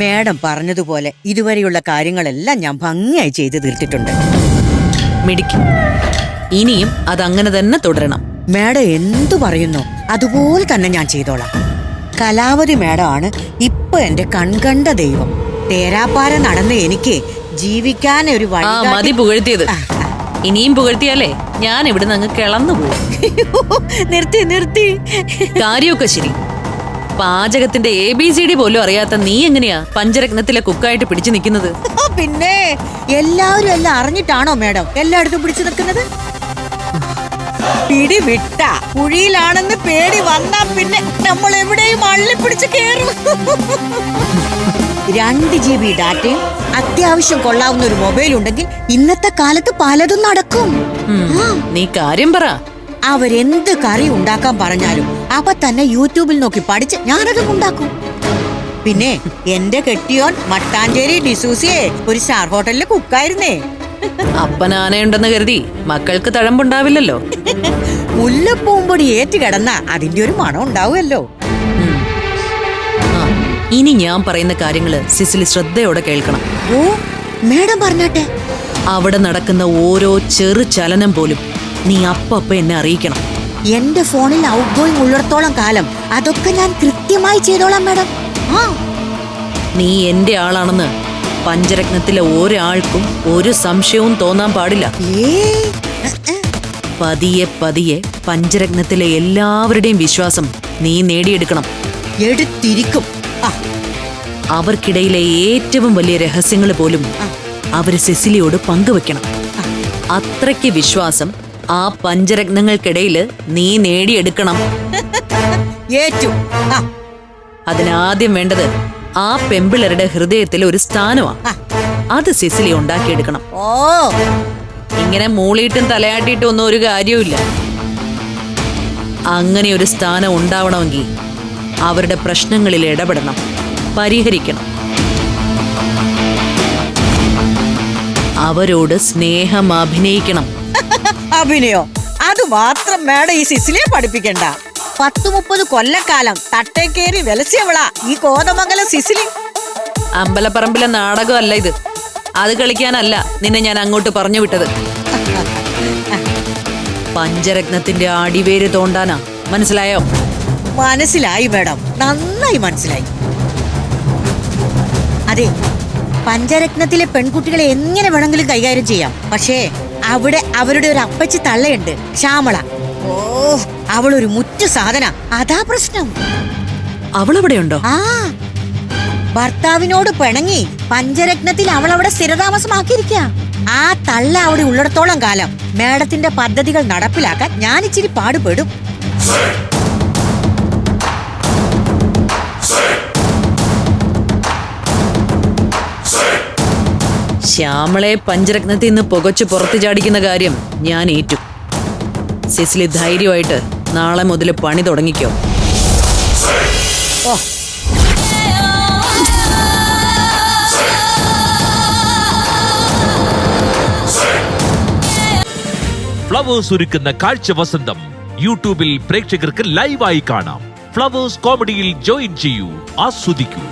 Madam പറഞ്ഞതുപോലെ ഇതുവരെയുള്ള കാര്യങ്ങളെല്ലാം ഞാൻ ഭംഗിയായി ചെയ്തു തീർത്തിട്ടുണ്ട്. മിടിക്കും. ഇനിയും അതങ്ങനെ തന്നെ തുടരണം. മേഡം എന്തു പറയുന്നു അതുപോലെ തന്നെ ഞാൻ ചെയ്തോളാം. കലാവതി മേഡമാണ് ഇപ്പൊ എന്റെ കൺകണ്ട ദൈവം. തേരാപ്പാര നടന്ന എനിക്ക് ജീവിക്കാൻ ഒരു ആ വഴി മതി പുകഴ്ത്തിയത്. ഇനിയും പുകഴ്ത്തിയാലേ ഞാൻ ഇവിടുന്ന് അങ്ങ് കിളന്നു പോകും നിർത്തി നിർത്തി. കാര്യമൊക്കെ ശരി. പാചകത്തിന്റെ എ ബി സി ഡി പോലും അറിയാത്ത നീ എങ്ങനെയാ പഞ്ചരത്നത്തിലെ കുക്കായിട്ട് പിടിച്ചു നിൽക്കുന്നത്? പിന്നെ എല്ലാവരും എല്ലാം അറിഞ്ഞിട്ടാണോ മേഡം എല്ലായിടത്തും പിടിച്ചു നിൽക്കുന്നത്? പിടി വിട്ട കുഴിയിലാണെന്ന് പേടി വന്നാ പിന്നെ നമ്മൾ എവിടെയും അള്ളി പിടിച്ച് കേറും. രണ്ട് ജി ബി ഡാറ്റയും അത്യാവശ്യം കൊള്ളാവുന്ന ഒരു മൊബൈൽ ഉണ്ടെങ്കിൽ ഇന്നത്തെ കാലത്ത് പലതും നടക്കും. നീ കാര്യം പറ. അവരെന്ത് കറി ഉണ്ടാക്കാൻ പറഞ്ഞാലും അപ്പൊ തന്നെ യൂട്യൂബിൽ നോക്കി പഠിച്ച് ഞാനതും ഉണ്ടാക്കും. പിന്നെ എന്റെ കെട്ടിയോൻ മട്ടാഞ്ചേരി ഡിസൂസിയെ ഒരു സ്റ്റാർ ഹോട്ടലിലെ കുക്കായിരുന്നേ. അപ്പനാനയുണ്ടെന്ന് കരുതി മക്കൾക്ക് തഴമ്പുണ്ടാവില്ലല്ലോ. മുല്ലപ്പൂമ്പൊടി ഏറ്റ് കിടന്ന അതിന്റെ ഒരു മണം ഉണ്ടാവുമല്ലോ. ഇനി ഞാൻ പറയുന്ന കാര്യങ്ങൾ സിസിലി ശ്രദ്ധയോടെ കേൾക്കണം. ഓ മേഡം പറഞ്ഞാട്ടെ. അവിടെ നടക്കുന്ന ഓരോ ചെറു ചലനം പോലും നീ അപ്പപ്പ എന്നെ അറിയിക്കണം. എന്റെ ഫോണിൽ ഔട്ട് ഗോയിങ് ഉള്ളിടത്തോളം കാലം അതൊക്കെ ഞാൻ കൃത്യമായി ചെയ്തോളാം മാഡം. ആ. നീ എന്റെ ആളാണെന്ന് പഞ്ചരത്നത്തിലെ ഒരാൾക്കും ഒരു സംശയവും തോന്നാൻ പാടില്ല. പതിയെ പതിയെ പഞ്ചരത്നത്തിലെ എല്ലാവരുടെയും വിശ്വാസം നീ നേടിയെടുക്കണം. എടുത്തിരിക്കും. അവർക്കിടയിലെ ഏറ്റവും വലിയ രഹസ്യങ്ങൾ പോലും അവർ സെസിലിയോട് പങ്കുവെക്കണം. അത്രയ്ക്ക് വിശ്വാസം ആ പഞ്ചരത്നങ്ങൾക്കിടയിൽ നീ നേടിയെടുക്കണം. ഏറ്റു. അതിനാദ്യം വേണ്ടത് ആ പെമ്പിളരുടെ ഹൃദയത്തിൽ ഒരു സ്ഥാനമാണ് അത് സിസിലി ഉണ്ടാക്കിയെടുക്കണം. ഓ. ഇങ്ങനെ മൂളിയിട്ടും തലയാട്ടിയിട്ടും ഒന്നും ഒരു കാര്യവുമില്ല. അങ്ങനെ ഒരു സ്ഥാനം ഉണ്ടാവണമെങ്കിൽ അവരുടെ പ്രശ്നങ്ങളിൽ ഇടപെടണം. പരിഹരിക്കണം. അവരോട് സ്നേഹം അഭിനയിക്കണം. അഭിനയോ. അത് മാത്രം മേഡം ഈ സിസിലിയെ പഠിപ്പിക്കണ്ട. പത്ത് മുപ്പത് കൊല്ലക്കാലം തട്ടേ കയറി വിലസിയവളാ ഈ കോതമംഗലം സിസിലി. അമ്പലപ്പറമ്പിലെ നാടകമല്ല ഇത്. അത് കളിക്കാനല്ല നിന്നെ ഞാൻ അങ്ങോട്ട് പറഞ്ഞു വിട്ടത്. പഞ്ചരത്നത്തിന്റെ അടിവേര് തോണ്ടാനാ. മനസ്സിലായോ? മനസ്സിലായി മേഡം. നന്നായി മനസ്സിലായി. അതെ പഞ്ചരത്നത്തിലെ പെൺകുട്ടികളെ എങ്ങനെ വേണമെങ്കിലും കൈകാര്യം ചെയ്യാം. പക്ഷേ അവിടെ അവരുടെ ഒരു അപ്പച്ചി തള്ളയുണ്ട് ശ്യാമള. ഓ അവളൊരു മുറ്റു സാധന. അതാ പ്രശ്നം. അവളെവിടെയുണ്ടോ? ആ ഭർത്താവിനോട് പിണങ്ങി പഞ്ചരത്നത്തിൽ അവൾ അവിടെ സ്ഥിരതാമസമാക്കിയിരിക്ക. ആ തള്ള അവിടെ ഉള്ളിടത്തോളം കാലം മേഡത്തിന്റെ പദ്ധതികൾ നടപ്പിലാക്കാൻ ഞാൻ ഇച്ചിരി പാടുപെടും. ശ്യാമളെ പഞ്ചരത്നത്തിൽ നിന്ന് പുകച്ചു പുറത്തു ചാടിക്കുന്ന കാര്യം ഞാൻ ഏറ്റു. സിസിലി ധൈര്യമായിട്ട് നാളെ മുതൽ പണി തുടങ്ങിക്കോ. ഫ്ലവേഴ്സ് ഒരുക്കുന്ന കാഴ്ച വസന്തം യൂട്യൂബിൽ പ്രേക്ഷകർക്ക് ലൈവായി കാണാം. ഫ്ലവേഴ്സ് കോമഡിയിൽ ജോയിൻ ചെയ്യൂ ആസ്വദിക്കൂ.